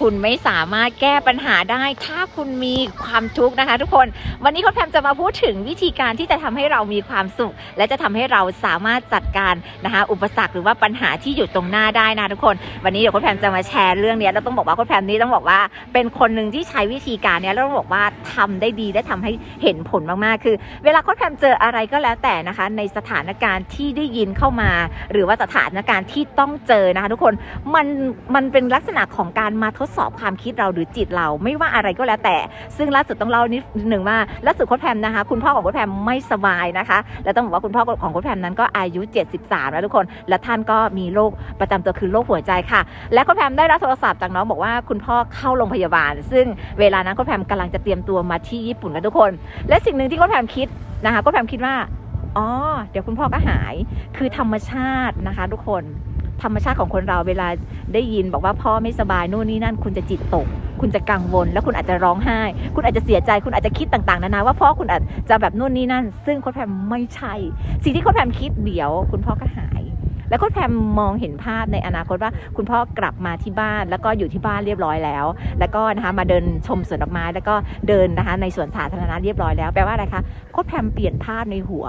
คุณไม่สามารถแก้ปัญหาได้ ถ้าคุณมีความทุกข์นะคะ ทุกคน วันนี้โค้ชแพมจะมาพูดถึงวิธีการที่จะทำให้เรามีความสุข และจะทำให้เราสามารถจัดการนะคะอุปสรรคหรือว่าปัญหาที่อยู่ตรงหน้าได้นะทุกคน วันนี้เดี๋ยวโค้ชแพมจะมาแชร์เรื่องนี้แล้วต้องบอกว่าโค้ชแพมนี้ต้องบอกว่าเป็นคนหนึ่งที่ใช้วิธีการนี้แล้วต้องบอกว่าทำได้ดีและทำให้เห็นผลมากๆ คือ เวลาโค้ชแพมเจออะไรก็แล้วแต่นะคะ ในสถานการณ์ที่ได้ยินเข้ามา หรือว่าสถานการณ์ที่ต้องเจอนะคะ ทุกคนมันมันเป็นลักษณะของการมาทดสอบความคิดเราหรือจิตเราไม่ว่าอะไรก็แล้วแต่ ซึ่งล่าสุดต้องเล่านิดหนึ่งว่าล่าสุดโค้ชแพมนะคะ คุณพ่อของโค้ชแพมไม่สบายนะคะ แล้วต้องบอกว่าคุณพ่อของโค้ชแพมนั้นก็อายุ 73 แล้วทุกคน และท่านก็มีโรคประจำตัวคือโรคหัวใจค่ะ และโค้ชแพมได้รับโทรศัพท์จากน้องบอกว่าคุณพ่อเข้าโรงพยาบาล ซึ่งเวลานั้นโค้ชแพมกำลังจะเตรียมตัวมาที่ญี่ปุ่นกันทุกคน และสิ่งหนึ่งที่โค้ชแพมคิดนะคะโค้ชแพมคิดว่าอ๋อ เดี๋ยวคุณพ่อก็หาย คือธรรมชาตินะคะทุกคน ธรรมชาติของคนเราเวลาได้ยินบอกว่าพ่อไม่สบายนู่นนี่นั่น คุณจะจิตตก คุณจะกังวล แล้วคุณอาจจะร้องไห้ คุณอาจจะเสียใจ คุณอาจจะคิดต่างๆนานาว่าพ่อคุณอาจจะแบบนู่นนี่นั่น ซึ่งโค้ชแพมไม่ใช่ สิ่งที่โค้ชแพมคิดเดี๋ยว คุณพ่อก็หาย แล้วโค้ชแพมมองเห็นภาพในอนาคตว่า คุณพ่อกลับมาที่บ้าน แล้วก็อยู่ที่บ้านเรียบร้อยแล้ว แล้วก็นะคะมาเดินชมสวนดอกไม้ แล้วก็เดินนะคะในสวนสาธารณะเรียบร้อยแล้ว แปลว่าอะไรคะ โค้ชแพมเปลี่ยนภาพในหัว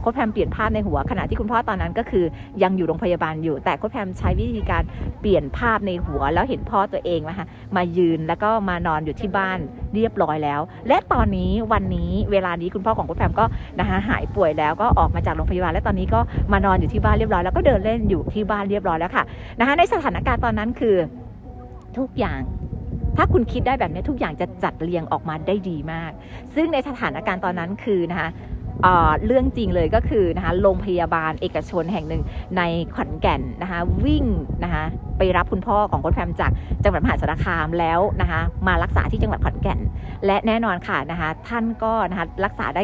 โค้ชแพมเปลี่ยนภาพในหัว ขณะที่คุณพ่อตอนนั้นก็คือยังอยู่โรงพยาบาลอยู่ แต่โค้ชแพมใช้วิธีการเปลี่ยนภาพในหัว แล้วเห็นพ่อตัวเองนะคะมายืนแล้วก็มานอนอยู่ที่บ้านเรียบร้อยแล้ว และตอนนี้วันนี้เวลานี้คุณพ่อของโค้ชแพมก็นะคะหายป่วยแล้วก็ออกมาจากโรงพยาบาลและตอนนี้ก็มานอนอยู่ที่บ้านเรียบร้อยแล้วก็เดินเล่นอยู่ที่บ้านเรียบร้อยแล้วค่ะนะคะในสถานการณ์ตอนนั้นคือทุกอย่างถ้าคุณคิดได้แบบนี้ทุกอย่างจะจัดเรียงออกมาได้ดีมาก ซึ่งในสถานการณ์ตอนนั้นคือนะคะ เเรื่องจริงเลยก็คือนะคะโรงพยาบาลเอกชนแห่งหนึ่งในขอนแก่นนะคะวิ่งนะคะไปรับคุณพ่อของโค้ชแพมจากจังหวัดมหาสารคามแล้วนะคะมารักษาที่จังหวัดขอนแก่น และแน่นอนค่ะนะคะท่านก็นะคะรักษาได้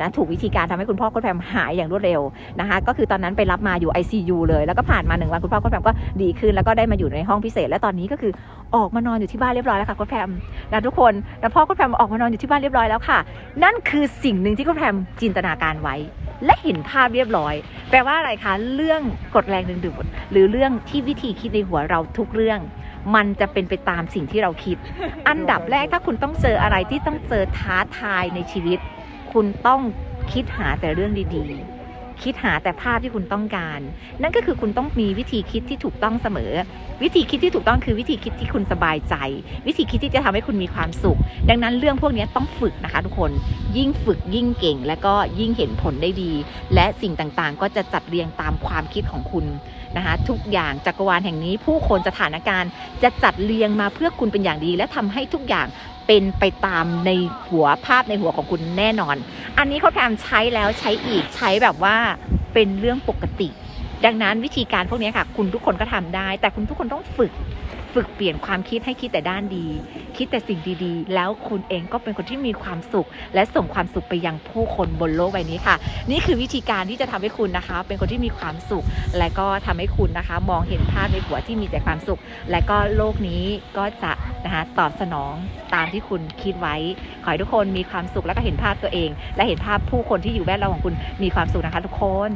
นะถูกวิธีการทำให้คุณพ่อโค้ชแพมหายอย่างรวดเร็วนะคะก็คือตอนนั้นไปรับมาอยู่ ICU เลย แล้วก็ผ่านมาหนึ่งวันคุณพ่อโค้ชแพมก็ดีขึ้น แล้วก็ได้มาอยู่ในห้องพิเศษ และตอนนี้ก็คือออกมานอนอยู่ที่บ้านเรียบร้อยแล้วค่ะโค้ชแพมนะทุกคนแล้วพ่อคุณแพมออกมานอนอยู่ที่บ้านเรียบร้อยแล้วค่ะ นั่นคือสิ่งหนึ่งที่คุณแพมจิินตนาการไว้ และเห็นภาพเรียบร้อย แปลว่าอะไรคะ เรื่องกฎแรงดึงดูดหรือเรื่องที่วิธีคิดในหัวเราทุกเรื่อง มันจะเป็นไปตามสิ่งที่เราคิด อันดับแรกถ้าคุณต้องเจออะไรที่ต้องเจอท้าทายในชีวิต คุณต้องคิดหาแต่เรื่องดีๆ คิดหาแต่ภาพที่คุณต้องการ นั่นก็คือคุณต้องมีวิธีคิดที่ถูกต้องเสมอ วิธีคิดที่ถูกต้องคือวิธีคิดที่คุณสบายใจ วิธีคิดที่จะทำให้คุณมีความสุข ดังนั้นเรื่องพวกนี้ต้องฝึกนะคะทุกคน ยิ่งฝึกยิ่งเก่ง และก็ยิ่งเห็นผลได้ดี และสิ่งต่างๆ ก็จะจัดเรียงตามความคิดของคุณนะคะทุกอย่างจักรวาลแห่งนี้ ผู้คนสถานการณ์ จะจัดเรียงมาเพื่อคุณเป็นอย่างดี และทำให้ทุกอย่างเป็นไปตามในหัวภาพในหัวของคุณแน่นอน อันนี้เขาแถมใช้แล้วใช้อีกใช้แบบว่าเป็นเรื่องปกติ ดังนั้นวิธีการพวกนี้ค่ะ คุณทุกคนก็ทำได้ แต่คุณทุกคนต้องฝึก ฝึกเปลี่ยนความคิดให้คิดแต่ด้านดี คิดแต่สิ่งดีๆ แล้วคุณเองก็เป็นคนที่มีความสุข และส่งความสุขไปยังผู้คนบนโลกใบนี้ค่ะ นี่คือวิธีการที่จะทำให้คุณนะคะ เป็นคนที่มีความสุข และก็ทำให้คุณนะคะ มองเห็นภาพในหัวที่มีแต่ความสุข และก็โลกนี้ก็จะนะคะตอบสนองตามที่คุณคิดไว้ ขอให้ทุกคนมีความสุขแล้วก็เห็นภาพตัวเอง และเห็นภาพผู้คนที่อยู่แวดล้อมของคุณมีความสุขนะคะทุกคน